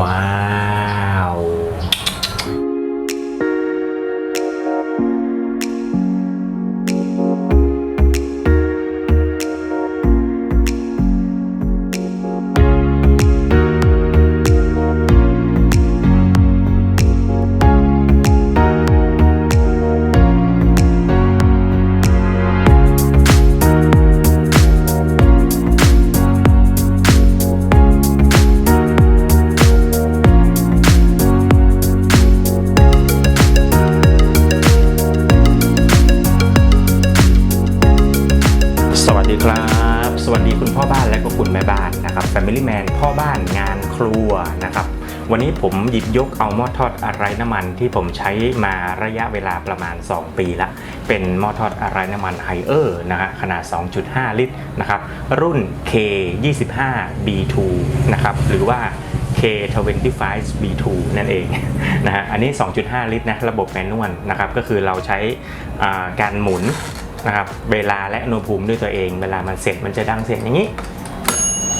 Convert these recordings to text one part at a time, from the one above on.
ว้า แม่บ้านนะครับ Family Man พ่อบ้านงานครัวนะครับวันนี้ผมหยิบยกเอาหม้อทอดอะไรน้ำมันที่ผมใช้มาระยะเวลาประมาณ 2 ปีละ เป็นหม้อทอดอะไรน้ำมันไฮเออร์นะฮะขนาด 2.5 ลิตรนะครับรุ่น K25 B2 นะครับหรือว่า K25 B2 นั่นเองนะฮะอันนี้ 2.5 ลิตรนะระบบแมนนวลนะครับก็คือเราใช้การหมุนนะครับเวลาและอุณหภูมิด้วยตัวเอง เวลามันเสร็จมันจะดังเสียงอย่างนี้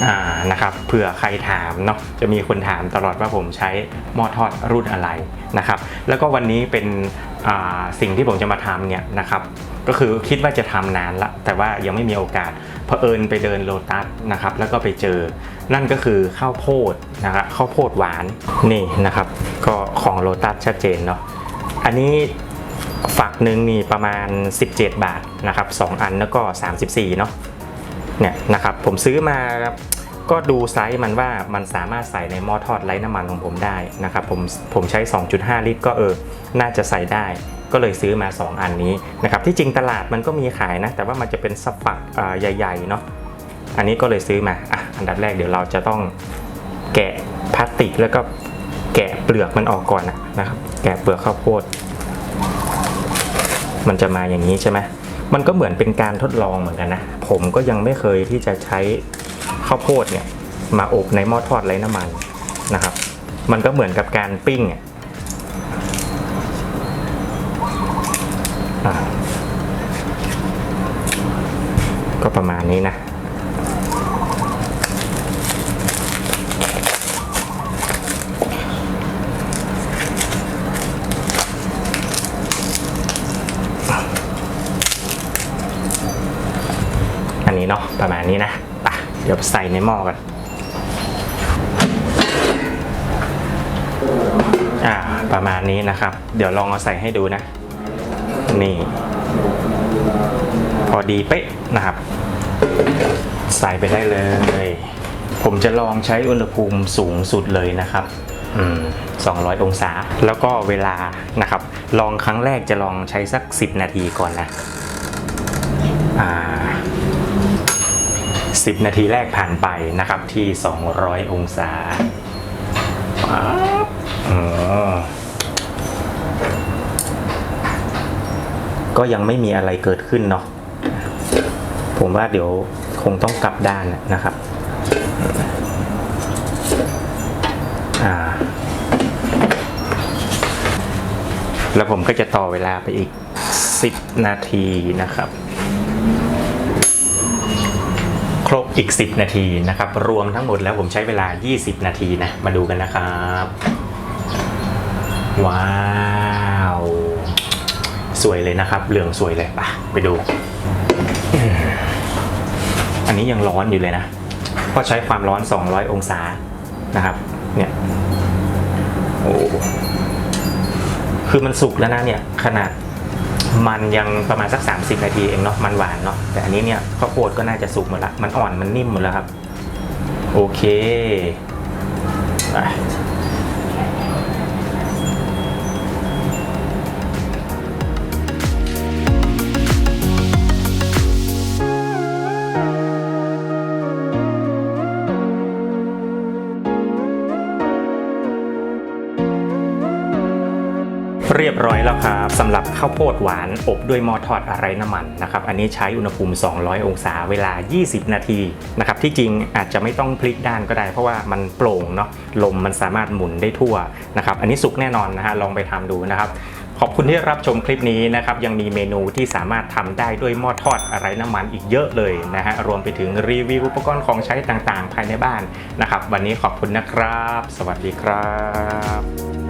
อ่านะครับเผื่อใครถามเนาะจะมีคนถามตลอดว่าผมใช้หม้อทอดรุ่นอะไรนะครับ แล้วก็วันนี้เป็นสิ่งที่ผมจะมาทำเนี่ยนะครับก็คือคิดว่าจะทำนานละแต่ว่ายังไม่มีโอกาสเผอิญไปเดินโลตัสนะครับ แล้วก็ไปเจอ นั่นก็คือข้าวโพดนะครับข้าวโพดหวานนี่นะครับ ก็ของโลตัสชัดเจนเนาะอันนี้ฝักหนึ่งนี่ประมาณ 17 บาทนะครับ 2 อันแล้วก็ 34เนาะ เนี่ยนะครับผมซื้อมาครับก็ดูไซส์มันว่ามันสามารถใส่ในหม้อทอดไร้น้ำมันของผมได้นะครับผมผมใช้ 2.5 ลิตรก็เออ น่าจะใส่ได้ ก็เลยซื้อมา 2 อันนี้นะครับที่จริงตลาดมันก็มีขายนะ แต่ว่ามันจะเป็นสปักอ่าใหญ่ๆเนาะอันนี้ก็เลยซื้อมาอะอันดับแรกเดี๋ยวเราจะต้องแกะพลาสติกแล้วก็แกะเปลือกมันออกก่อนนะนะครับ แกะเปลือกข้าวโพด มันจะมาอย่างนี้ใช่ไหม มันก็เหมือนเป็นการทดลองเหมือนกันนะ ผมก็ยังไม่เคยที่จะใช้ข้าวโพดเนี่ยมาอบในหม้อทอดไร้น้ำมันนะครับ มันก็เหมือนกับการปิ้งอะก็ประมาณนี้นะ นี้เนาะประมาณนี้นะไปเดี๋ยวใส่ในหม้อกันอ่าประมาณนี้นะครับ เดี๋ยวลองเอาใส่ให้ดูนะ นี่ พอดีเป๊ะนะครับ ใส่ไปได้เลย ผมจะลองใช้อุณหภูมิสูงสุดเลยนะครับอืม200 องศา แล้วก็เวลานะครับ ลองครั้งแรกจะลองใช้สัก 10 นาทีก่อนนะ อ่า 10 นาทีแรกผ่านไปนะครับที่ 200 องศาก็ยังไม่มีอะไรเกิดขึ้นเนาะผมว่าเดี๋ยวคงต้องกลับด้านนะครับแล้วผมก็จะต่อเวลาไปอีก 10 นาทีนะครับ ครบอีก 10 นาทีนะครับ รวมทั้งหมดแล้วผมใช้เวลา 20 นาทีนะ มาดูกันนะครับ ว้าว สวยเลยนะครับ เหลืองสวยเลยไปไปดู อันนี้ยังร้อนอยู่เลยนะเพราะใช้ความร้อน 200 องศานะครับ เนี่ย โอ้คือมันสุกแล้วนะเนี่ย ขนาด มันยังประมาณสัก 30 นาทีเองเนาะมันหวานเนาะแต่อันนี้เนี่ยข้าวโพดก็น่าจะสุกหมดละมันอ่อนมันนิ่มหมดแล้วครับ โอเค บร้อยแล้วครับสำหรับข้าวโพดหวานอบด้วยหม้อทอดอะไรน้ำมันนะครับอันนี้ใช้อุณหภูมิ 200 องศาเวลา 20 นาทีนะครับที่จริงอาจจะไม่ต้องพลิกด้านก็ได้ เพราะว่ามันโปร่งเนาะลมมันสามารถหมุนได้ทั่วนะครับอันนี้สุกแน่นอนนะฮะลองไปทำดูนะครับขอบคุณที่รับชมคลิปนี้นะครับยังมีเมนูที่สามารถทำได้ด้วยหม้อทอดอะไรน้ำมันอีกเยอะเลยนะฮะรวมไปถึงรีวิวอุปกรณ์ของใช้ต่างๆ ภายในบ้านนะครับ วันนี้ขอบคุณนะครับ สวัสดีครับ